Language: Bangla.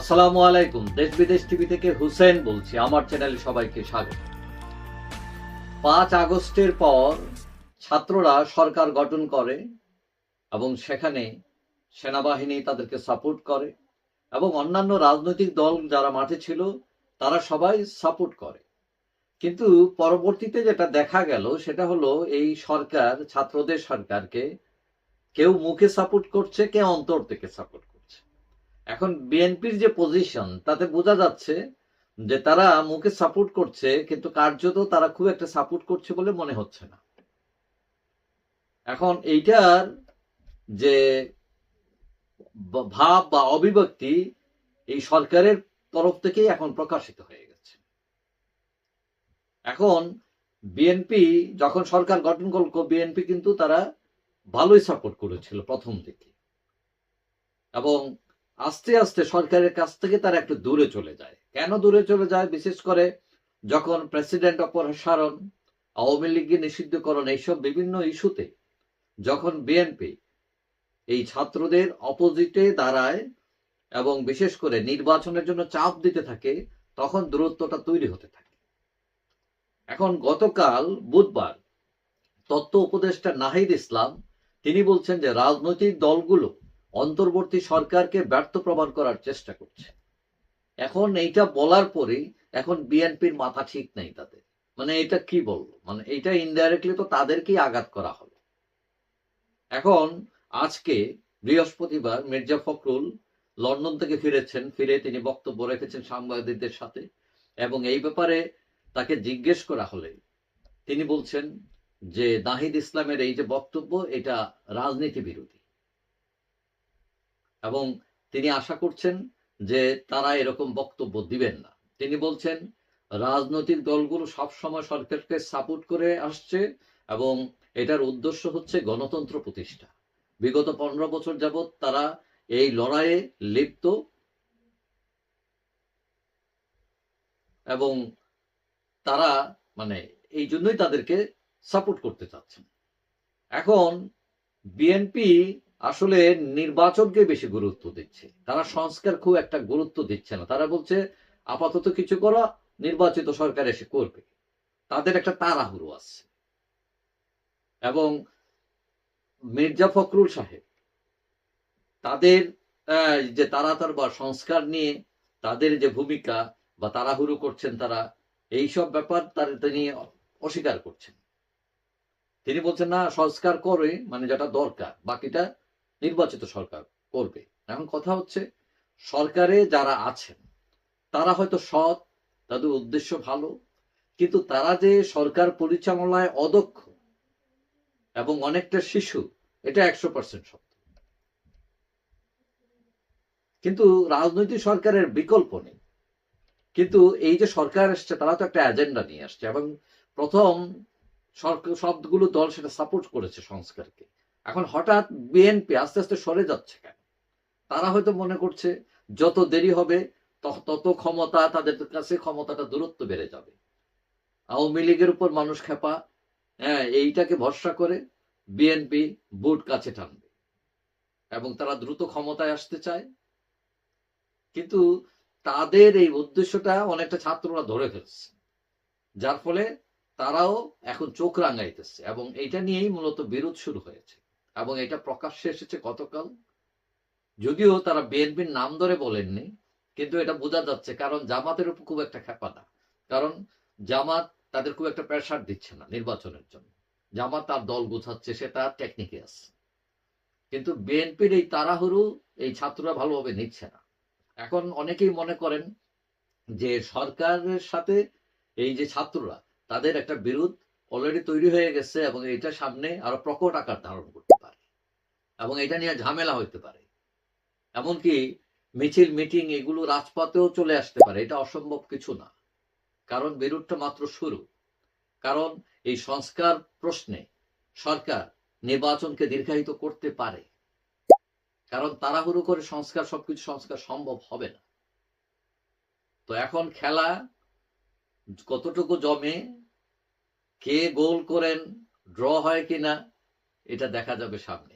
আসসালামু আলাইকুম। দেশ বিদেশ টিভি থেকে হুসেন বলছি। আমার চ্যানেলে সবাইকে স্বাগত। পাঁচ আগস্টের পর ছাত্ররা সরকার গঠন করে এবং সেখানে সেনাবাহিনী তাদেরকে সাপোর্ট করে এবং অন্যান্য রাজনৈতিক দল যারা মাঠে ছিল, তারা সবাই সাপোর্ট করে। কিন্তু পরবর্তীতে যেটা দেখা গেল, সেটা হলো এই সরকার, ছাত্রদের সরকারকে কেউ মুখে সাপোর্ট করছে, কেউ অন্তর থেকে সাপোর্ট করছে। এখন বিএনপির যে পজিশন তাতে বোঝা যাচ্ছে যে তারা মুখে সাপোর্ট করছে, কিন্তু কার্যত তারা খুব একটা সাপোর্ট করছে বলে মনে হচ্ছে না। এখন এইটার যে ভাব বা অভিব্যক্তি এই সরকারের তরফ থেকেই এখন প্রকাশিত হয়ে গেছে। এখন বিএনপি যখন সরকার গঠন করল বিএনপি কিন্তু তারা ভালোই সাপোর্ট করেছিল প্রথম দিকে। এবং আস্তে আস্তে সরকারের কাছ থেকে তারা একটু দূরে চলে যায়। কেন দূরে চলে যায়? বিশেষ করে যখন প্রেসিডেন্ট অপসারণ, আওয়ামী লীগের নিষিদ্ধকরণ এইসব বিভিন্ন ইস্যুতে, যখন বিএনপি এই ছাত্রদের অপোজিটে দাঁড়ায় এবং বিশেষ করে নির্বাচনের জন্য চাপ দিতে থাকে, তখন দূরত্বটা তৈরি হতে থাকে। এখন গতকাল বুধবার তত্ত্ব উপদেষ্টা নাহিদ ইসলাম, তিনি বলছেন যে রাজনৈতিক দলগুলো অন্তর্বর্তী সরকারকে ব্যর্থ প্রমাণ করার চেষ্টা করছে। এখন এইটা বলার পরেই এখন বিএনপির মাথা ঠিক নেই তাদের। মানে এটা কি বলব? মানে এটা ইনডাইরেক্টলি তো তাদেরকেই আঘাত করা হলো। এখন আজকে বৃহস্পতিবার মির্জা ফখরুল লন্ডন থেকে ফিরেছেন। ফিরে তিনি বক্তব্য রেখেছেন সাংবাদিকদের সাথে। এবং এই ব্যাপারে তাকে জিজ্ঞেস করা হলে তিনি বলছেন যে, নাহিদ ইসলামের এই যে বক্তব্য, এটা রাজনীতি বিরোধী। এবং তিনি আশা করছেন যে তারা এরকম বক্তব্য দিবেন না। তিনি বলছেন, রাজনৈতিক দলগুলো সবসময় সরকারকে সাপোর্ট করে আসছে এবং এটার উদ্দেশ্য হচ্ছে গণতন্ত্র প্রতিষ্ঠা। বিগত পনেরো বছর যাবৎ তারা এই লড়াইয়ে লিপ্ত এবং তারা মানে এই জন্যই তাদেরকে সাপোর্ট করতে চাচ্ছেন। এখন বিএনপি আসলে নির্বাচনকে বেশি গুরুত্ব দিচ্ছে। তারা সংস্কার খুব একটা গুরুত্ব দিচ্ছে না। তারা বলছে, আপাতত কিছু করা, নির্বাচিত সরকার এসে করবে। তাদের একটা তাড়াহুড়ো আছে। এবং মির্জা ফখরুল সাহেব, তাদের যে তাড়াতাড় বা সংস্কার নিয়ে তাদের যে ভূমিকা বা তাড়াহুড়ো করছেন তারা এইসব ব্যাপার তার, তিনি অস্বীকার করছেন। তিনি বলছেন, না, সংস্কার করে মানে যেটা দরকার, বাকিটা নির্বাচিত সরকার করবে। এখন কথা হচ্ছে, সরকারে যারা আছেন, তারা হয়তো সৎ, তাদের উদ্দেশ্য ভালো, কিন্তু তারা যে সরকার পরিচালনায় অদক্ষ এবং অনেকটা শিশু, এটা একশো পার্সেন্ট সত্য। কিন্তু রাজনৈতিক সরকারের বিকল্প নেই। কিন্তু এই যে সরকার এসছে, তারা তো একটা এজেন্ডা নিয়ে আসছে এবং প্রথম সবগুলো দল সেটা সাপোর্ট করেছে সংস্কারকে। এখন হঠাৎ বিএনপি আস্তে আস্তে সরে যাচ্ছে কেন? তারা হয়তো মনে করছে, যত দেরি হবে, তত ক্ষমতা তাদের কাছে ক্ষমতাটা দূরত্ব বেড়ে যাবে। আওয়ামী লীগের উপর মানুষ খেপা হ্যাঁ এইটাকে ভরসা করে বিএনপি বুট কাছে টানবে এবং তারা দ্রুত ক্ষমতায় আসতে চায়। কিন্তু তাদের এই উদ্দেশ্যটা অনেকটা ছাত্ররা ধরে ফেলছে, যার ফলে তারাও এখন চোখ রাঙাইতেছে এবং এটা নিয়েই মূলত বিরোধ শুরু হয়েছে। এবং এটা প্রকাশ্যে এসেছে গতকাল। যদিও তারা বিএনপির নাম ধরে বলেননি, কিন্তু এটা বোঝা যাচ্ছে, কারণ জামাতের উপর খুব একটা খেপা না। কারণ জামাত তাদের খুব একটা প্রেশার দিচ্ছে না নির্বাচনের জন্য। জামাত তার দল গোছাচ্ছে, সে তার টেকনিকে আছে। কিন্তু বিএনপির এই তাড়াহুড়ো এই ছাত্ররা ভালোভাবে নিচ্ছে না। এখন অনেকেই মনে করেন যে সরকারের সাথে এই যে ছাত্ররা, তাদের একটা বিরোধ অলরেডি তৈরি হয়ে গেছে এবং এটা সামনে আরও প্রকট আকার ধারণ পারে এবং এটা নিয়ে ঝামেলা হইতে পারে। এমনকি মিছিল, মিটিং এগুলো রাজপথেও চলে আসতে পারে। এটা অসম্ভব কিছু না। কারণ বিরোধটা মাত্র শুরু। কারণ এই সংস্কার প্রশ্নে সরকার নির্বাচনকে দীর্ঘায়িত করতে পারে। কারণ তাড়াহুড়ো করে সংস্কার, সবকিছু সংস্কার সম্ভব হবে না। তো এখন খেলা কতটুকু জমে, কে গোল করেন, ড্র হয় কিনা, এটা দেখা যাবে সামনে।